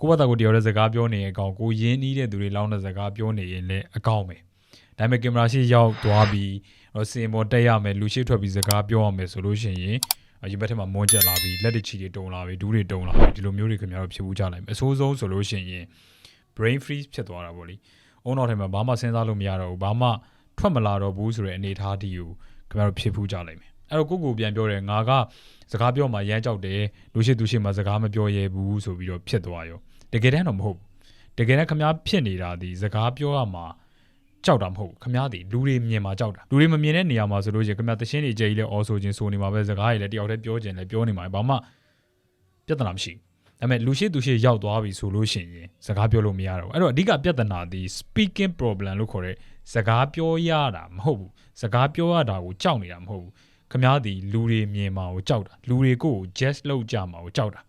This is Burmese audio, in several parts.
ကိုယ့်ဘာသာကိုယ်တယောက်တည်းစကားပြောနေရင်အကောင်ကိုရင်းနှီးတဲ့သူတွေလောင်းတဲ့စကားပြောနေရင်လည်းအကောင်ပဲဒါပေမဲ့ကင်မရာရှိရောက်သွားပြီးတော့စင်ပေါ်တက်ရမယ်လူရှိထွက်ပြီးစကားပြောရမယ်ဆိုလို့ရှိရင်အရင်ဘက်ထက်မှာမွန်းကျက်လာပြီးလက်တချီတွေတုံလာပြီးဒူးတွေတုံလာပြီးဒီလိုမျိုးတွေခင်ဗျားတို့ဖြစ်ဘူးကြလိုက်မယ်အဆိုးဆုံးဆိုလို့ရှိရင် brain freeze ဖြစ်သွားတာပေါ့လေအုံနောက်ထဲမှာဘာမှစဉ်းစားလို့မရတော့ဘူးဘာမှထွက်မလာတော့ဘူးဆိုတဲ့အနေအထားဒီကိုခင်ဗျားတို့ဖြစ်ဘူးကြလိုက်မယ်အဲ့တော့ကိုကိုပြန်ပြောတယ်ငါကစကားပြောမှရမ်းကြောက်တယ်လူရှိသူရှိမှစကားမပြောရဲဘူးဆိုပြီးတော့ဖြစ်သွားရော တကယ်တမ်းတော့မဟုတ်ဘူးတကယ်တမ်းခမားဖြစ်နေတာဒီစကားပြောရမှာကြောက်တာမဟုတ်ဘူးခမားဒီလူတွေမြင်မှာကြောက်တာလူတွေမမြင်တဲ့နေရာမှာဆိုလို့ရှိရင်ခမားတရှင်းတွေကြဲကြီးလဲအော်ဆိုခြင်းဆိုနေမှာပဲစကားတွေလည်းတယောက်တည်းပြောခြင်းလည်းပြောနေမှာဘာမှပြဿနာမရှိဘူးဒါပေမဲ့လူရှိသူရှိရောက်သွားပြီဆိုလို့ရှိရင်စကားပြောလို့မရတော့ဘူးအဲ့တော့အဓိကပြဿနာဒီ speaking problem လို့ခေါ်တဲ့စကားပြောရတာမဟုတ်ဘူးစကားပြောရတာကိုကြောက်နေတာမဟုတ်ဘူးခမားဒီလူတွေမြင်မှာကိုကြောက်တာလူတွေကို just လောက်ကြမှာကိုကြောက်တာ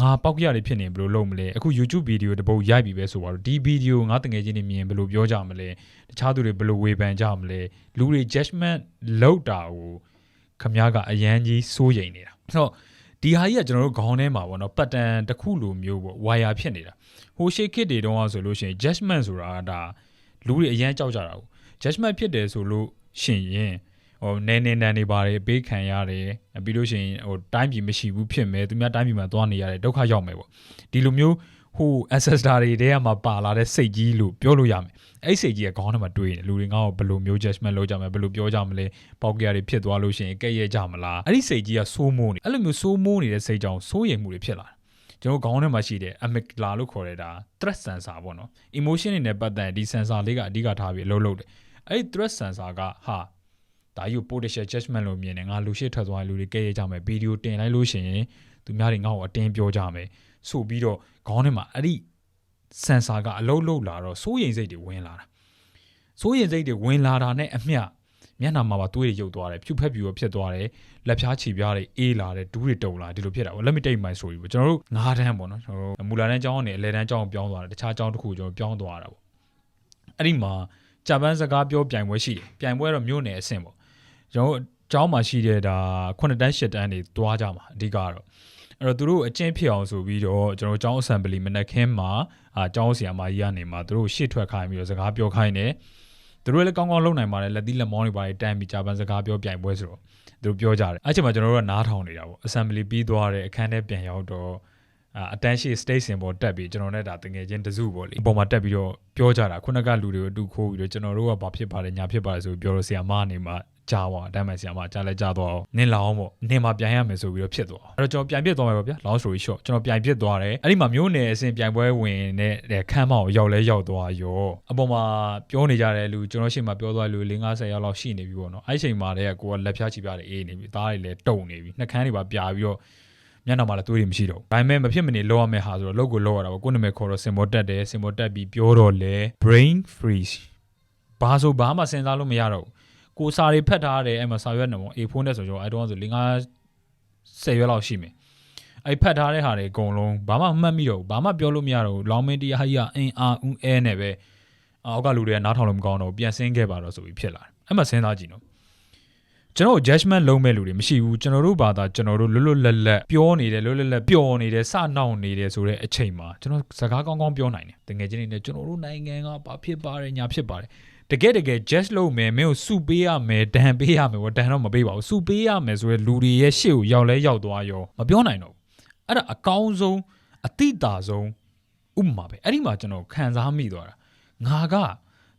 ငါပောက်ရတွေဖြစ်နေဘယ်လိုလုပ်မလဲအခု YouTube ဗီဒီယိုတစ်ပုတ်ရိုက်ပြီပဲဆိုတော့ဒီဗီဒီယိုငါတငယ်ချင်းတွေမြင်ဘယ်လိုပြောကြမလဲတခြားသူတွေဘယ်လိုဝေဖန်ကြမလဲလူတွေ judgment လောက်တာကိုခမားကအရန်ကြီးစိုးရိမ်နေတာဆိုတော့ဒီဟာကြီးကကျွန်တော်တို့ခေါင်းထဲမှာပေါ့နော်ပတ်တန်တစ်ခုလိုမျိုးပေါ့ဝါယာဖြစ်နေတာဟိုရှေ့ခစ်တွေတုန်းကဆိုလို့ရှိရင် judgment ဆိုတာကဒါလူတွေအရန်ကြောက်ကြတာကို judgment ဖြစ်တယ်ဆိုလို့ရှင်ရင် ဟိုနဲနေတန်နေပါတယ်ပေးခံရတယ်ပြီးလို့ရှိရင်ဟိုတိုင်းပြည်မရှိဘူးဖြစ်မယ်သူများတိုင်းပြည်မှာသွားနေရတယ်ဒုက္ခရောက်မယ်ပေါ့ဒီလိုမျိုးဟို ancestor တွေတဲမှာပါလာတဲ့စိတ်ကြီးလို့ပြောလို့ရမယ်အဲ့စိတ်ကြီးကခေါင်းထဲမှာတွေးနေလူတွေငါ့ကိုဘယ်လိုမျိုး judgment လုပ်ကြမလဲဘယ်လိုပြောကြမလဲပေါက်ကြရတွေဖြစ်သွားလို့ရှိရင်ကဲ့ရဲ့ကြမလားအဲ့ဒီစိတ်ကြီးကစိုးမိုးနေအဲ့လိုမျိုးစိုးမိုးနေတဲ့စိတ်ကြောင့်စိုးရိမ်မှုတွေဖြစ်လာတယ်ကျွန်တော်ခေါင်းထဲမှာရှိတဲ့ amygdala လို့ခေါ်တဲ့ဒါ threat sensor ပေါ့နော် emotion တွေနဲ့ပတ်သက်ဒီ sensor လေးကအဓိကထားပြီးအလုပ်လုပ်တယ်အဲ့ဒီ threat sensor ကဟာ ဒါကြီးကို potential judgment လို့မြင်တယ်ငါလူရှိထွက်သွားရင်လူတွေကဲ့ရဲ့ကြမယ်ဗီဒီယိုတင်လိုက်လို့ရှိရင်သူများတွေငါ့ကိုအတင်းပြောကြမယ်ဆိုပြီးတော့ခေါင်းထဲမှာအဲ့ဒီ sensor ကအလုပ်လုပ်လာတော့စိုးရိမ်စိတ်တွေဝင်လာတာစိုးရိမ်စိတ်တွေဝင်လာတာနဲ့အမျှမျက်နှာမှာပါသွေးတွေရုပ်သွားတယ်ဖြူဖက်ဖြူဖြစ်သွားတယ်လက်ဖြားချီပြားတွေအေးလာတယ်ဒူးတွေတုံလာဒီလိုဖြစ်တာပေါ့ let me take my story ပေါ့ကျွန်တော်တို့ငါးတန်းပေါ့နော်ကျွန်တော်တို့မူလာတန်းကျောင်းကနေအလဲတန်းကျောင်းပြောင်းသွားတယ်တခြားကျောင်းတစ်ခုကျွန်တော်ပြောင်းသွားတာပေါ့အဲ့ဒီမှာဂျပန်စကားပြောပြိုင်ပွဲရှိတယ်ပြိုင်ပွဲတော့မြို့နယ်အဆင့်ပေါ့ ကျွန်တော်ကျောင်းမှာရှိတဲ့ဒါ9တန်း10တန်းတွေတွားကြမှာအဓိကတော့အဲ့တော့သူတို့အကျင့်ဖြစ်အောင်ဆိုပြီးတော့ကျွန်တော်ကျောင်း assembly မနက်ခင်းမှာအာကျောင်းဆရာမကြီးကနေမှသူတို့ရှေ့ထွက်ခိုင်းပြီးတော့စကားပြောခိုင်းတယ်သူတို့လည်းကောင်းကောင်းလုပ်နိုင်ပါတယ်လက်သီးလက်မောင်းတွေပါတန်းပြီးဂျပန်စကားပြောပြိုင်ပွဲဆိုတော့သူတို့ပြောကြတယ်အဲ့ချိန်မှာကျွန်တော်တို့ကနားထောင်နေတာပေါ့ assembly ပြီးသွားတဲ့အခန်းထဲပြန်ရောက်တော့အတန်းရှိ state စင်ပေါ်တက်ပြီးကျွန်တော်နဲ့ဒါတငယ်ချင်းတစုပေါ့လေအပေါ်မှာတက်ပြီးတော့ပြောကြတာခုနကလူတွေကိုအတူခိုးပြီးတော့ကျွန်တော်တို့ကဘာဖြစ်ပါတယ်ညာဖြစ်ပါတယ်ဆိုပြီးပြောလို့ဆရာမအနေမှာ ကြားသွားအတိုင်းမှဆရာမကြားလဲကြားသွားအောင်နင်းလောင်းပေါ့နင်းမှာပြန်ရမယ်ဆိုပြီးတော့ဖြစ်သွားအဲ့တော့ကျွန်တော်ပြန်ပြစ်သွားမယ်ပေါ့ဗျာ long story short ကျွန်တော်ပြန်ပြစ်သွားတယ်အဲ့ဒီမှာမျိုးနယ်အစဉ်ပြန်ပွဲဝင်တဲ့ခန်းမကိုရောက်လဲရောက်သွားရောအပေါ်မှာပြောနေကြတဲ့လူကျွန်တော်ရှေ့မှာပြောသွားလူ၄50ရောက်လောက်ရှိနေပြီပေါ့နော်အဲ့ချိန်မှာတည်းကကိုကလက်ဖြားချီပြတယ်အေးနေပြီသားတွေလည်းတုံနေပြီနှက်ခမ်းတွေပါပြာပြီးတော့မျက်နှာမှာလည်းသွေးတွေမရှိတော့ဘူးဒါပေမဲ့မဖြစ်မနေလောရမယ့်ဟာဆိုတော့လောက်ကိုလောရတာပေါ့ကိုနာမည်ခေါ်တော့စင်ပေါ်တက်တယ်စင်ပေါ်တက်ပြီးပြောတော့လေ brain freeze ဘာဆိုဘာမှစဉ်းစားလို့မရတော့ဘူး ကိုစာတွေဖတ်ထားတယ်အဲ့မှာစာရွက်နေပေါ့ A4 နဲ့ဆိုကျွန်တော်အဲ့တော့ဆို5 10ရွက်လောက်ရှိမယ်အဲ့ဖတ်ထားတဲ့ဟာတွေအကုန်လုံးဘာမှမမှတ်မိတော့ဘူးဘာမှပြောလို့မရတော့ဘူးလောင်မင်းတရားကြီးကအင်အားဦးအဲနဲ့ပဲအောက်ကလူတွေကနားထောင်လို့မကောင်းတော့ပြန်ဆင်းခဲ့ပါတော့ဆိုပြီးဖြစ်လာတယ်အဲ့မှာစဉ်းစားကြည့်နော်ကျွန်တော် judgment လုံးမဲ့လူတွေမရှိဘူးကျွန်တော်တို့ဘာသာကျွန်တော်တို့လွတ်လွတ်လပ်လပ်ပြောနေတယ်လွတ်လွတ်လပ်ပျော်နေတယ်စနှောင့်နေတယ်ဆိုတဲ့အချိန်မှာကျွန်တော်စကားကောင်းကောင်းပြောနိုင်တယ်တကယ်ချင်းနေနဲ့ကျွန်တော်တို့နိုင်ငံကဘာဖြစ်ပါတယ်ညာဖြစ်ပါတယ် တကယ်တကယ် just လုပ်မယ်မင်းကိုစုပေးရမယ်ဒဏ်ပေးရမယ်ဗောဒဏ်တော့မပေးပါဘူးစုပေးရမယ်ဆိုရယ်လူတွေရဲ့ရှေ့ကိုရောက်လဲရောက်သွားရောမပြောနိုင်တော့ဘူးအဲ့ဒါအကောင်းဆုံးအတိတာဆုံးဥပမာပဲအဲ့ဒီမှာကျွန်တော်ခံစားမိသွားတာငါက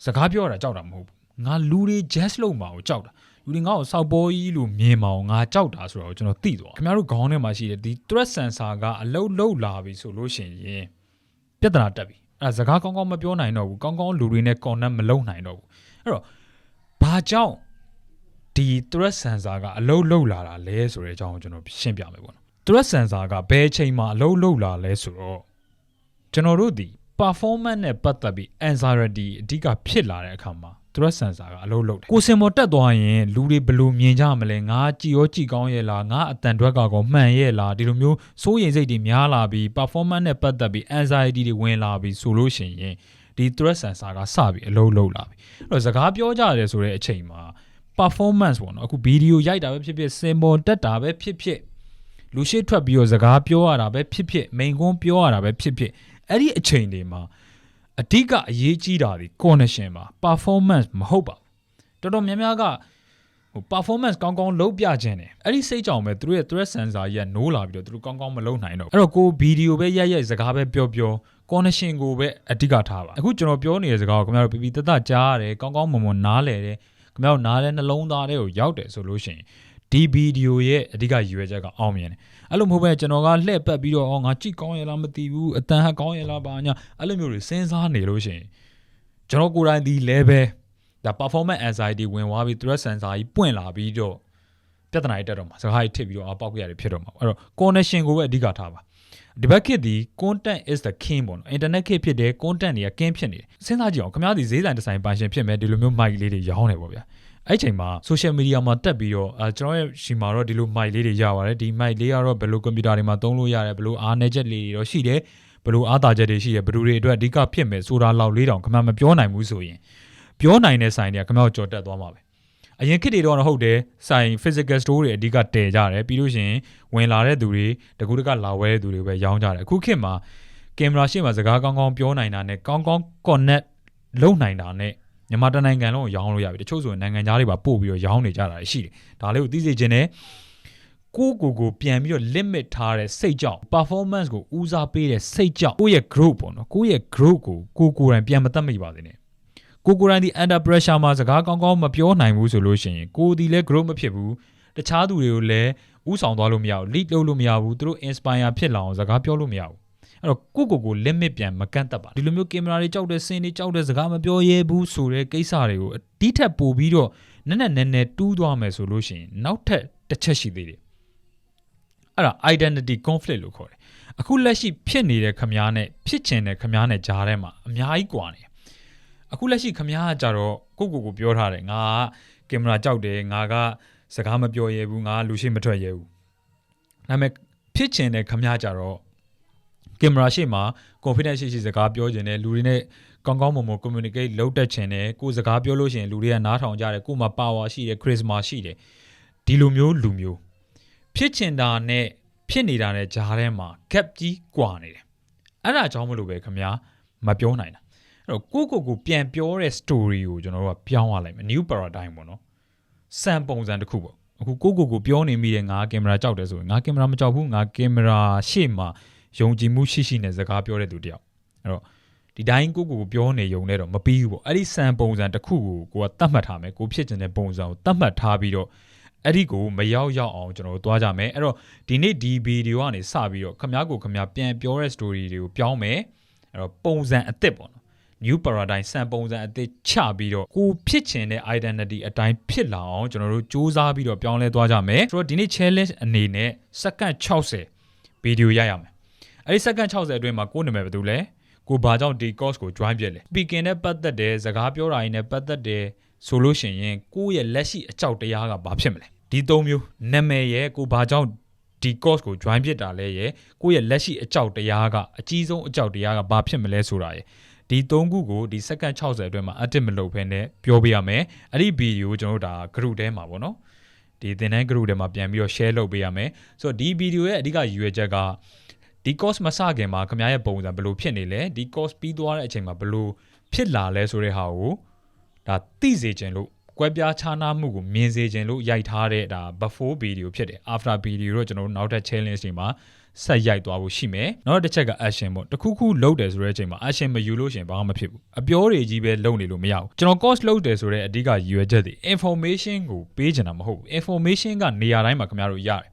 စကားပြောတာကြောက်တာမဟုတ်ဘူးငါလူတွေ just လုပ်မှာကိုကြောက်တာလူတွေငါ့ကိုစောက်ပေါ်ကြီးလို့မြင်မအောင်ငါကြောက်တာဆိုတော့ကျွန်တော်သိသွားခင်ဗျားတို့ခေါင်းထဲမှာရှိတဲ့ဒီ threat sensor ကအလုတ်လုတ်လာပြီဆိုလို့ရှိရင်ပြဿနာတက်ပြီ အဲစကားကောင်းကောင်းမပြောနိုင်တော့ဘူးကောင်းကောင်းလူတွေနဲ့ connect မလုပ်နိုင်တော့ဘူးအဲ့တော့ဘာကြောင့်ဒီ threat sensor ကအလုံးလုံးလာတာလဲဆိုတဲ့အကြောင်းကိုကျွန်တော်ရှင်းပြမယ်ပေါ့နော် threat sensor ကဘယ်အချိန်မှာအလုံးလုံးလာလဲဆိုတော့ကျွန်တော်တို့ဒီ performance နဲ့ပတ်သက်ပြီး anxiety အဓိကဖြစ်လာတဲ့အခါမှာ threat sensor ကအလုပ်လုပ်တယ်ကိုစင်မော်တက်သွားရင်လူတွေဘယ်လိုမြင်ကြမလဲငါကြည်ရောကြည်ကောင်းရဲ့လားငါအတန်တွက်ကကောမှန်ရဲ့လားဒီလိုမျိုးစိုးရိမ်စိတ်တွေများလာပြီး performance နဲ့ပတ်သက်ပြီး anxiety တွေဝင်လာပြီးဆိုလို့ရှိရင်ဒီ threat sensor ကစပြီးအလုပ်လုပ်လာပြီအဲ့တော့စကားပြောကြတယ်ဆိုတဲ့အချိန်မှာ performance ပေါ့နော်အခုဗီဒီယိုရိုက်တာပဲဖြစ်ဖြစ်စင်ပေါ်တက်တာပဲဖြစ်ဖြစ်လူရှိထွက်ပြီးတော့စကားပြောရတာပဲဖြစ်ဖြစ်မိန်ကွန်းပြောရတာပဲဖြစ်ဖြစ်အဲ့ဒီအချိန်တွေမှာ အဓိကအရေးကြီးတာဒီ connection ပါ performance မဟုတ်ပါဘူးတော်တော်များများကဟို performance ကောင်းကောင်းလုပ်ပြခြင်းတယ်အဲ့ဒီစိတ်ကြောင့်ပဲသူတို့ရဲ့ threat sensor ကြီးကနိုးလာပြီးတော့သူတို့ကောင်းကောင်းမလုပ်နိုင်တော့ဘူးအဲ့တော့ကိုဗီဒီယိုပဲရိုက်ရိုက်စကားပဲပြောပြော connection ကိုပဲအဓိကထားပါအခုကျွန်တော်ပြောနေတဲ့စကားကိုခင်ဗျားတို့ပြပြတတ်တတ်ကြားရတယ်ကောင်းကောင်းမွန်မွန်နားလည်တယ်ခင်ဗျားတို့နားလဲနှလုံးသားထဲကိုရောက်တယ်ဆိုလို့ရှိရင် ဒီဗီဒီယိုရဲ့အဓိကရည်ရွယ်ချက်ကအောင်မြင်တယ်အဲ့လိုမဟုတ်ပဲကျွန်တော်ကလှည့်ပတ်ပြီးတော့အော်ငါကြည့်ကောင်းရလားမသိဘူးအတန်ဟကောင်းရလားပါညာအဲ့လိုမျိုးတွေစဉ်းစားနေလို့ရှိရင်ကျွန်တော်ကိုယ်တိုင်ဒီ level ဒါ performance anxiety ဝင်သွားပြီး threat sensor ကြီးပွင့်လာပြီးတော့ပြဿနာတွေတက်တော့မှာစကားကြီးထစ်ပြီးတော့အပေါက်ကြရတယ်ဖြစ်တော့မှာအဲ့တော့ connection ကိုပဲအဓိကထားပါဒီဘက်ခေတ်ဒီ content is the king ပေါ့နော် internet ခေတ်ဖြစ်တယ် content တွေက king ဖြစ်နေတယ်စဉ်းစားကြည့်အောင်ခင်ဗျားဒီဈေးဆိုင်တစ်ဆိုင်ပိုင်ရှင်ဖြစ်မယ်ဒီလိုမျိုး mic လေးတွေရောင်းနေပေါ့ဗျာ အဲ့ချိန်မှာ social media မှာတက်ပြီးတော့အဲကျွန်တော်ရဲ့ရှီမှာတော့ဒီလို mic လေးတွေရပါတယ်ဒီ mic လေးကတော့ဘယ်လို computer တွေမှာသုံးလို့ရတယ်ဘယ်လိုအားနည်းချက်လေးတွေတော့ရှိတယ်ဘယ်လိုအားသာချက်တွေရှိတယ်ဘယ်လိုတွေအတွက်အဓိကဖြစ်မယ်ဆိုတာလောက်လေးတောင်ခင်ဗျားမပြောနိုင်ဘူးဆိုရင်ပြောနိုင်တဲ့ဆိုင်တွေကခင်ဗျားကိုကြော်တက်သွားမှာပဲအရင်ခေတ်တွေတော့ဟုတ်တယ်ဆိုင် physical store တွေအဓိကတည်ကြတယ်ပြီးလို့ရှိရင်ဝင်လာတဲ့သူတွေတကူတကလာဝဲတဲ့သူတွေပဲရောင်းကြတယ်အခုခေတ်မှာကင်မရာရှေ့မှာစကားကောင်းကောင်းပြောနိုင်တာနဲ့ကောင်းကောင်း connect လုပ်နိုင်တာနဲ့ မြန်မာတိုင်းနိုင်ငံလုံးကိုရောင်းလို့ရပြီတချို့ဆိုရင်နိုင်ငံသားတွေပါပို့ပြီးတော့ရောင်းနေကြတာရှိတယ်ဒါလေးကိုသိစေချင်တယ်ကိုကိုကိုပြန်ပြီးတော့ limit ထားတဲ့စိတ်ကြောင့် performance ကိုဦးစားပေးတဲ့စိတ်ကြောင့်ကိုယ့်ရဲ့ group ပေါ့နော်ကိုယ့်ရဲ့ group ကိုကိုကိုယ်တိုင်ပြန်မတတ်မိပါသေးနဲ့ကိုကိုယ်တိုင်ဒီ under pressure မှာစကားကောင်းကောင်းမပြောနိုင်ဘူးဆိုလို့ရှိရင်ကိုဒီလည်း group မဖြစ်ဘူးတခြားသူတွေကိုလည်းဥဆောင်သွားလို့မရဘူး lead လုပ်လို့မရဘူးသူတို့ inspire ဖြစ်လာအောင်စကားပြောလို့မရဘူး အဲ့တော့ကိုကိုကို limit ပြန်မကန့်သက်ပါဒီလိုမျိုးကင်မရာတွေကြောက်တဲ့စင်တွေကြောက်တဲ့စကားမပြောရဲဘူးဆိုတဲ့ကိစ္စတွေကိုအတိထက်ပိုပြီးတော့နက်နက်နဲနဲတူးသွားမယ်ဆိုလို့ရှိရင်နောက်ထပ်တစ်ချက်ရှိသေးတယ်အဲ့ဒါ identity conflict လို့ခေါ်တယ်အခုလက်ရှိဖြစ်နေတဲ့ခမားနဲ့ဖြစ်ချင်တဲ့ခမားနဲ့ကြားထဲမှာအများကြီးကွာနေတယ်အခုလက်ရှိခမားကကြတော့ကိုကိုကိုပြောထားတယ်ငါကကင်မရာကြောက်တယ်ငါကစကားမပြောရဲဘူးငါလူရှိမထွက်ရဲဘူးဒါပေမဲ့ဖြစ်ချင်တဲ့ခမားကြတော့ ကင်မရာရှေ့မှာ confidence ရှိရှိစကားပြောခြင်းနဲ့လူတွေနဲ့ကောင်းကောင်းမွန်မွန် communicate လုပ်တတ်ခြင်းနဲ့ကိုယ်စကားပြောလို့ရှိရင်လူတွေကနားထောင်ကြတယ်ကိုယ်မှာ power ရှိတယ် charisma ရှိတယ်ဒီလိုမျိုးလူမျိုးဖြစ်ချင်တာနဲ့ဖြစ်နေတာနဲ့ဂျားထဲမှာ gap ကြီးကွာနေတယ်အဲ့ဒါကြောင့်မလို့ပဲခင်ဗျာမပြောနိုင်တာအဲ့တော့ကိုကိုကိုပြန်ပြောတဲ့ story ကိုကျွန်တော်တို့ကပြောင်းရလိုက်မယ် new paradigm ပေါ့နော်စံပုံစံတစ်ခုပေါ့အခုကိုကိုကိုပြောနေမိတဲ့ငါကင်မရာကြောက်တယ်ဆိုရင်ငါကင်မရာမကြောက်ဘူးငါကင်မရာရှေ့မှာ ယုံကြည်မှုရှိရှိနဲ့စကားပြောတဲ့သူတယောက်အဲ့တော့ဒီတိုင်းကိုကိုကိုပြောနေယုံနဲ့တော့မပြီးဘူးပေါ့အဲ့ဒီစံပုံစံတစ်ခုကိုကိုကတတ်မှတ်ထားမယ်ကိုဖြစ်ချင်တဲ့ပုံစံကိုတတ်မှတ်ထားပြီးတော့အဲ့ဒီကိုမရောက်ရောက်အောင်ကျွန်တော်တို့သွားကြမယ်အဲ့တော့ဒီနေ့ဒီဗီဒီယိုကနေစပြီးတော့ခမားကိုခမားပြန်ပြောတဲ့ story တွေကိုပြောင်းမယ်အဲ့တော့ပုံစံအစ်စ်ပေါ့နော် new paradigm စံပုံစံအသစ်ချပြီးတော့ကိုဖြစ်ချင်တဲ့ identity အတိုင်းဖြစ်လာအောင်ကျွန်တော်တို့စူးစမ်းပြီးတော့ပြောင်းလဲသွားကြမယ်ဆိုတော့ဒီနေ့ challenge အနေနဲ့စက္ကန့်60ဗီဒီယိုရရမယ် အဲ့ဒီစက္ကန့်60အတွင်းမှာကိုယ်နာမည်ဘယ်သူလဲကိုဘာကြောင့်ဒီ course ကို join ဖြစ်လဲ speaking နဲ့ပတ်သက်တဲ့စကားပြောတာရင်းနဲ့ပတ်သက်တဲ့ဆိုလို့ရှိရင်ကိုယ့်ရဲ့လက်ရှိအကြောက်တရားကဘာဖြစ်မလဲဒီသုံးမျိုးနာမည်ရဲ့ကိုဘာကြောင့်ဒီ course ကို join ဖြစ်တာလဲရဲ့ကိုယ့်ရဲ့လက်ရှိအကြောက်တရားကအကြီးဆုံးအကြောက်တရားကဘာဖြစ်မလဲဆိုတာရဲ့ဒီ၃ခုကိုဒီစက္ကန့်60အတွင်းမှာ edit မလုပ်ဘဲနဲ့ပြောပြရမယ်အဲ့ဒီဗီဒီယိုကျွန်တော်တို့ဒါ group ထဲမှာပေါ့နော်ဒီသင်တန်း group ထဲမှာပြန်ပြီးတော့ share လုပ်ပေးရမယ်ဆိုတော့ဒီဗီဒီယိုရဲ့အဓိကရည်ရွယ်ချက်က ဒီ course မစခင်မှာခင်ဗျားရဲ့ပုံစံဘယ်လိုဖြစ်နေလဲဒီ course ပြီးသွားတဲ့အချိန်မှာဘယ်လိုဖြစ်လာလဲဆိုတဲ့ဟာကိုဒါသိစေခြင်းလို့ကွဲပြားခြားနားမှုကိုမြင်စေခြင်းလို့ရိုက်ထားတဲ့ဒါ before video ဖြစ်တယ် after video တော့ကျွန်တော်တို့နောက်ထပ် challenge တွေမှာဆက်ရိုက်သွားဖို့ရှိမယ်နောက်တစ်ချက်က action ပေါ့တခုခုလုပ်တယ်ဆိုတဲ့အချိန်မှာ action မယူလို့ရှင်ဘာမှမဖြစ်ဘူးအပြောတွေကြီးပဲလုပ်နေလို့မရဘူးကျွန်တော် course လုပ်တယ်ဆိုတဲ့အဓိကရည်ရွယ်ချက်တွေ information ကိုပေးချင်တာမဟုတ်ဘူး information ကနေရာတိုင်းမှာခင်ဗျားတို့ရတယ်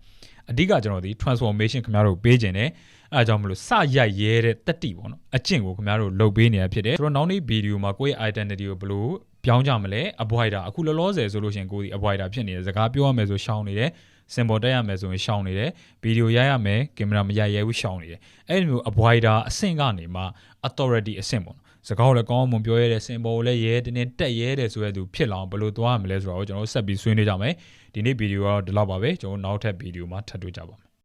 အဓိကကျွန်တော်ဒီ transformation ခင်ဗျားတို့ပေးချင်တယ်အဲအကြောင်းမလို့စရိုက်ရဲတဲ့တက်တီပေါ့နော်အကျင့်ကိုခင်ဗျားတို့လုပ်ပေးနေတာဖြစ်တယ်ဆိုတော့နောက်နေ့ဗီဒီယိုမှာကိုယ့်ရဲ့ identity ကိုဘယ်လိုပြောင်းကြမလဲ avoider အခုလောလောဆယ်ဆိုလို့ရှိရင်ကိုဒီ avoider ဖြစ်နေတယ်စကားပြောရမယ်ဆိုရှောင်းနေတယ် symbol တက်ရမယ်ဆိုရင်ရှောင်းနေတယ်ဗီဒီယိုရိုက်ရမယ်ကင်မရာမရိုက်ရဲဘူးရှောင်းနေတယ်အဲ့ဒီမျိုး avoider အဆင့်ကနေမှ authority အဆင့်ပေါ့နော် စကားကိုလည်းကောင်းအောင်ပြောရတဲ့ symbol ကိုလည်းရဲတင်းတင်းတက်ရဲတယ်ဆိုတဲ့သူဖြစ်လာအောင်ဘယ်လိုသွားရမလဲဆိုတော့ကျွန်တော်တို့ဆက်ပြီးဆွေးနွေးကြမယ်ဒီနေ့ဗီဒီယိုကတော့ဒီလောက်ပါပဲကျွန်တော်နောက်ထပ်ဗီဒီယိုမှာထပ်တွေ့ကြပါမယ်